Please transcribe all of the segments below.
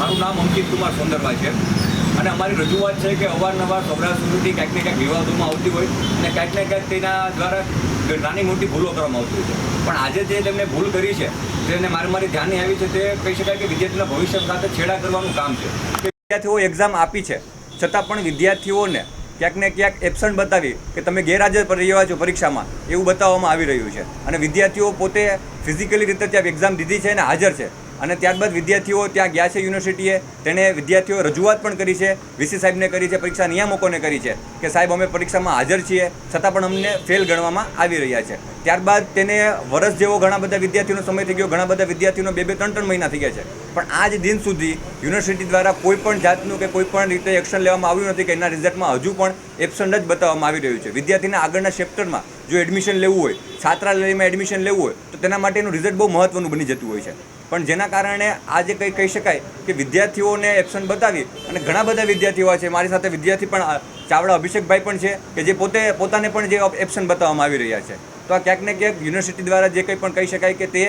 મારું નામ અંકિત કુમાર સુંદરભાઈ છે. અને અમારી રજૂઆત છે કે અવારનવાર સૌરાષ્ટ્ર સુધી ક્યાંક ને ક્યાંક વિવાદોમાં આવતી હોય અને ક્યાંક ને ક્યાંક તેના દ્વારા નાની મોટી ભૂલો કરવામાં આવતી હોય છે. પણ આજે જે તેમણે ભૂલ કરી છે તેને મારી મારી ધ્યાને આવી છે તે કહી શકાય કે વિદ્યાર્થીના ભવિષ્ય સાથે છેડા કરવાનું કામ છે. વિદ્યાર્થીઓ એક્ઝામ આપી છે, છતાં પણ વિદ્યાર્થીઓને ક્યાંક ને ક્યાંક એબસન્ટ બતાવી કે તમે ગેરહાજર રહ્યા છો પરીક્ષામાં, એવું બતાવવામાં આવી રહ્યું છે. અને વિદ્યાર્થીઓ પોતે ફિઝિકલી રીતે ત્યાં એક્ઝામ દીધી છે અને હાજર છે. અને ત્યારબાદ વિદ્યાર્થીઓ ત્યાં ગયા છે યુનિવર્સિટીએ. તેણે વિદ્યાર્થીઓ રજૂઆત પણ કરી છે, વીસી સાહેબને કરી છે, પરીક્ષા નિયામકોને કરી છે કે સાહેબ, અમે પરીક્ષામાં હાજર છીએ, છતાં પણ અમને ફેલ ગણવામાં આવી રહ્યા છે. ત્યારબાદ તેને વર્ષ જેવો ઘણા બધા વિદ્યાર્થીઓનો સમય થઈ ગયો, ઘણા બધા વિદ્યાર્થીઓનો બે બે ત્રણ ત્રણ મહિના થઈ ગયા છે. પણ આજ દિન સુધી યુનિવર્સિટી દ્વારા કોઈ પણ જાતનું કે કોઈ પણ રીતે એક્શન લેવામાં આવ્યું નથી કે એના રિઝલ્ટમાં હજુ પણ એબસન્ટ જ બતાવવામાં આવી રહ્યું છે. વિદ્યાર્થીને આગળના ચેપ્ટરમાં જો એડમિશન લેવું હોય, છાત્રાલયમાં એડમિશન લેવું હોય, તો તેના માટેનું રિઝલ્ટ બહુ મહત્વનું બની જતું હોય છે. પણ જેના કારણે આજે કંઈ કહી શકાય કે વિદ્યાર્થીઓને એબસન્ટ બતાવી અને ઘણા બધા વિદ્યાર્થીઓ છે. મારી સાથે વિદ્યાર્થી પણ ચાવડા અભિષેકભાઈ પણ છે કે જે પોતે, પોતાને પણ જે એબસન્ટ બતાવવામાં આવી રહ્યા છે. તો આ ક્યાંક ને ક્યાંક યુનિવર્સિટી દ્વારા જે કંઈ પણ કહી શકાય કે તે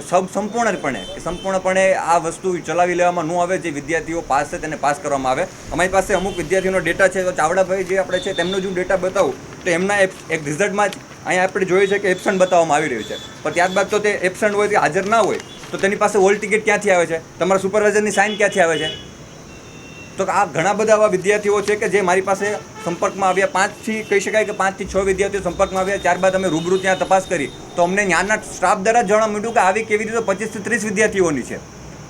સબ, સંપૂર્ણપણે સંપૂર્ણપણે આ વસ્તુ ચલાવી લેવામાં ન આવે, જે વિદ્યાર્થીઓ પાસ છે તેને પાસ કરવામાં આવે. અમારી પાસે અમુક વિદ્યાર્થીઓનો ડેટા છે. તો ચાવડાભાઈ જે આપણે છે તેમનો જો ડેટા બતાવું, તો એમના એક રિઝલ્ટમાં જ અહીંયા આપણે જોઈએ છે કે એબસન્ટ બતાવવામાં આવી રહ્યું છે. પણ ત્યારબાદ તો તે એબસન્ટ હોય તે હાજર ના હોય તો તેની પાસે હોલ ટિકિટ ક્યાંથી આવે છે? તમારા સુપરવાઇઝરની સાઇન ક્યાંથી આવે છે? તો આ ઘણા બધા એવા વિદ્યાર્થીઓ છે કે જે મારી પાસે સંપર્કમાં આવ્યા. પાંચથી કહી શકાય કે પાંચથી છ વિદ્યાર્થીઓ સંપર્કમાં આવ્યા. ત્યારબાદ અમે રૂબરૂ ત્યાં તપાસ કરી. તો અમને ત્યાંના સ્ટાફ દ્વારા જાણવા મળ્યું કે આવી કેવી રીતે પચીસથી ત્રીસ વિદ્યાર્થીઓની છે.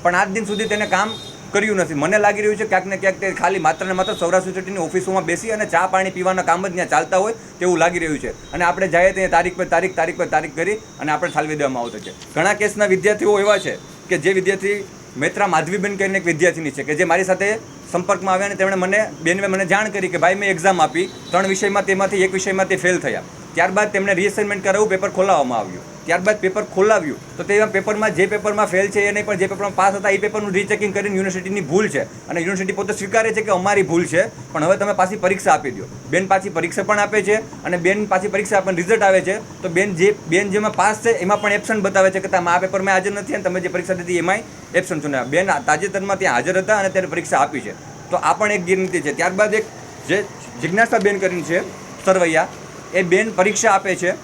પણ આજ દિન સુધી તેને કામ કર્યું નથી. મને લાગી રહ્યું છે ક્યાંક ને ક્યાંક તે ખાલી માત્ર ને માત્ર સૌરાષ્ટ્ર યુનિવર્સિટીની ઓફિસોમાં બેસી અને ચા પાણી પીવાના કામ જ ત્યાં ચાલતા હોય તેવું લાગી રહ્યું છે. અને આપણે જાય ત્યાં તારીખ પર તારીખ તારીખ પર તારીખ કરી અને આપણે ઠાલવી દેવામાં આવતો છે. ઘણા કેસના વિદ્યાર્થીઓ એવા છે કે જે વિદ્યાર્થી મેત્રા માધવીબેન કરીને એક વિદ્યાર્થીની છે કે જે મારી સાથે સંપર્કમાં આવ્યા અને તેમણે મને બેનવે મને જાણ કરી કે ભાઈ મેં એક્ઝામ આપી, ત્રણ વિષયમાં તેમાંથી એક વિષયમાં તે ફેલ થયા. ત્યારબાદ તેમણે રિએસાઇનમેન્ટ કરાવવું પેપર ખોલાવવામાં આવ્યું. ત્યારબાદ પેપર ખોલાવ્યું. તો તેમાં પેપરમાં જે પેપરમાં ફેલ છે એ નહીં, પણ જે પેપરમાં પાસ હતા, એ પેપરનું રીચેકિંગ કરીને યુનિવર્સિટીની ભૂલ છે. અને યુનિવર્સિટી પોતે સ્વીકારે છે કે અમારી ભૂલ છે, પણ હવે તમે પાછી પરીક્ષા આપી દો. બેન પાછી પરીક્ષા પણ આપે છે અને બેન પાછી પરીક્ષા આપણને રિઝલ્ટ આવે છે. તો બેન જે, બેન જેમાં પાસ છે, એમાં પણ એબસન્ટ બતાવે છે કે તમે આ પેપરમાં હાજર નથી અને તમે જે પરીક્ષા દીધી એમાંય એબસન્ટ છો ને બેન તાજેતરમાં ત્યાં હાજર હતા અને ત્યારે પરીક્ષા આપી છે. તો આ પણ એક ગેરનીતિ છે. ત્યારબાદ એક જે જિજ્ઞાસા બેન કરીને છે, સરવૈયા, એ બેન પરીક્ષા આપે છે.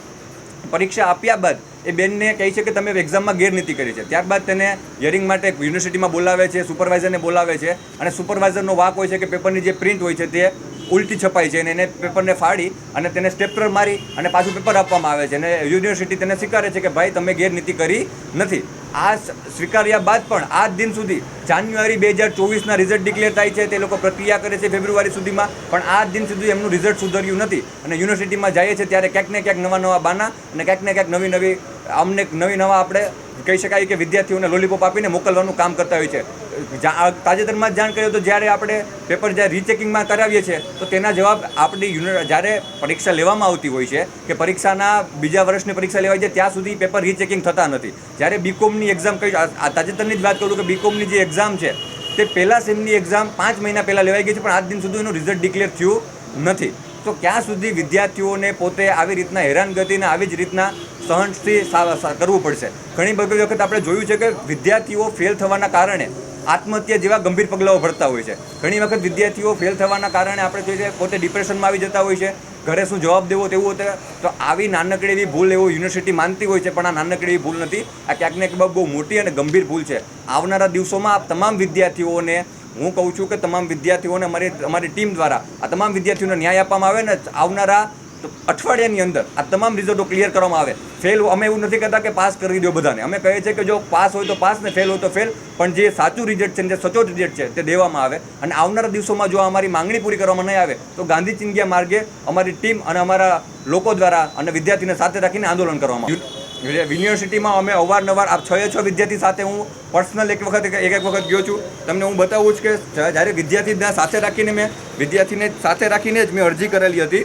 પરીક્ષા આપ્યા બાદ એ બેનને કહે છે કે તમે એક્ઝામમાં ગેરનીતિ કરી છે. ત્યારબાદ તેને હિયરિંગ માટે યુનિવર્સિટીમાં બોલાવે છે સુપરવાઇઝરને બોલાવે છે અને સુપરવાઇઝરનો વાક હોય છે કે પેપરની જે પ્રિન્ટ હોય છે તે ઉલટી છપાય છે અને એને પેપરને ફાડી અને તેને સ્ટેપ્ટર મારી અને પાછું પેપર આપવામાં આવે છે. અને યુનિવર્સિટી તેને સ્વીકારે છે કે ભાઈ તમે ગેરનીતિ કરી નથી. આ સ્વીકાર્યા બાદ પણ આજ દિન સુધી જાન્યુઆરી બે હજાર ચોવીસના રિઝલ્ટ ડિક્લેર થાય છે તે લોકો પ્રક્રિયા કરે છે ફેબ્રુઆરી સુધીમાં, પણ આ દિન સુધી એમનું રિઝલ્ટ સુધર્યું નથી. અને યુનિવર્સિટીમાં જઈએ છે ત્યારે ક્યાંક ને ક્યાંક નવા નવા બાના અને ક્યાંક ને ક્યાંક નવી નવી અમને નવી નવા આપણે કહી શકાય કે વિદ્યાર્થીઓને લોલીપોપ આપીને મોકલવાનું કામ કરતા હોય છે. તાજેતરમાં જ જાણ કર્યું તો જ્યારે આપણે પેપર જ્યારે રીચેકિંગમાં કરાવીએ છીએ, તો તેના જવાબ આપણી યુનિ જ્યારે પરીક્ષા લેવામાં આવતી હોય છે, કે પરીક્ષાના બીજા વર્ષની પરીક્ષા લેવાય છે, ત્યાં સુધી પેપર રીચેકિંગ થતા નથી. જ્યારે બીકોમની એક્ઝામ આ તાજેતરની જ વાત કરું કે બીકોમની જે એક્ઝામ છે, તે પહેલાં સેમની એક્ઝામ પાંચ મહિના પહેલાં લેવાઈ ગઈ છે, પણ આજ દિન સુધી એનું રિઝલ્ટ ડિક્લેર થયું નથી. તો ક્યાં સુધી વિદ્યાર્થીઓને પોતે આવી રીતના હેરાનગતિને આવી જ રીતના સહનથી કરવું પડશે. ઘણી બધી વખત આપણે જોયું છે કે વિદ્યાર્થીઓ ફેલ થવાના કારણે આત્મહત્યા જેવા ગંભીર પગલાઓ ભરતા હોય છે. ઘણી વખત વિદ્યાર્થીઓ ફેલ થવાના કારણે આપણે જોઈએ પોતે ડિપ્રેશનમાં આવી જતા હોય છે. ઘરે શું જવાબ દેવો તેવું હોતે તો આવી નાનકડી એવી ભૂલ એવું યુનિવર્સિટી માનતી હોય છે, પણ આ નાનકડી એવી ભૂલ નથી. આ ક્યાંક ને ક્યાંક બહુ મોટી અને ગંભીર ભૂલ છે. આવનારા દિવસોમાં આ તમામ વિદ્યાર્થીઓને, હું કહું છું કે તમામ વિદ્યાર્થીઓને અમારી અમારી ટીમ દ્વારા આ તમામ વિદ્યાર્થીઓને ન્યાય આપવામાં આવે ને આવનારા અઠવાડિયાની અંદર આ તમામ રિઝલ્ટો ક્લિયર કરવામાં આવે. ફેલ અમે એવું નથી કહેતા કે પાસ કરી દો બધાને. અમે કહીએ છીએ કે જો પાસ હોય તો પાસ ને ફેલ હોય તો ફેલ પણ જે સાચું રિઝલ્ટ છે જે સચોટ રિઝલ્ટ છે તે દેવામાં આવે. અને આવનારા દિવસોમાં જો અમારી માંગણી પૂરી કરવામાં નહીં આવે, તો ગાંધી ચિંગ્યા માર્ગે અમારી ટીમ અને અમારા લોકો દ્વારા અને વિદ્યાર્થીને સાથે રાખીને આંદોલન કરવામાં આવે યુનિવર્સિટીમાં અમે અવારનવાર આ છ છ વિદ્યાર્થી સાથે હું પર્સનલ એક વખત એક એક વખત ગયો છું. તમને હું બતાવું છું કે જ્યારે વિદ્યાર્થીને સાથે રાખીને મેં વિદ્યાર્થીને સાથે રાખીને જ મેં અરજી કરેલી હતી.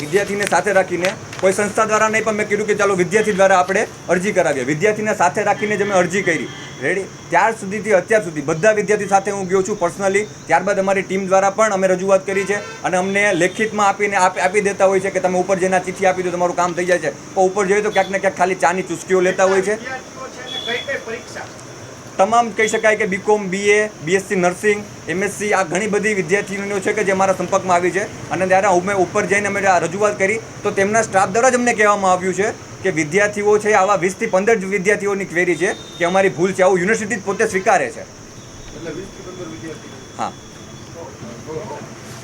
વિદ્યાર્થીને સાથે રાખીને કોઈ સંસ્થા દ્વારા નહીં પણ મેં કીધું કે ચાલો વિદ્યાર્થી દ્વારા આપણે અરજી કરાવીએ. વિદ્યાર્થીને સાથે રાખીને જે મેં અરજી કરી. રેડી ત્યાર સુધીથી અત્યાર સુધી બધા વિદ્યાર્થી સાથે હું ગયો છું પર્સનલી ત્યારબાદ અમારી ટીમ દ્વારા પણ અમે રજૂઆત કરી છે અને અમને લેખિતમાં આપીને આપ- દેતા હોય છે કે તમે ઉપર જેના ચિઠ્ઠી આપી દો તમારું કામ થઈ જાય છે. પણ ઉપર જોઈએ તો ક્યાંક ને ક્યાંક ખાલી ચાની ચુસ્કીઓ લેતા હોય છે. તમામ કહી શકાય કે BCom BA BSc nursing MSc આ ઘણી બધી વિદ્યાર્થીનીઓ છે કે જે મારા સંપર્કમાં આવી છે. અને ત્યારે અમે ઉપર જઈને અમે રજૂઆત કરી. તો તેમના સ્ટાફ દ્વારા જ અમને કહેવામાં આવ્યું છે કે વિદ્યાર્થીઓ છે આવા વીસથી પંદર જ વિદ્યાર્થીઓની ક્વેરી છે કે અમારી ભૂલ છે. આવું યુનિવર્સિટી પોતે સ્વીકારે છે. હા.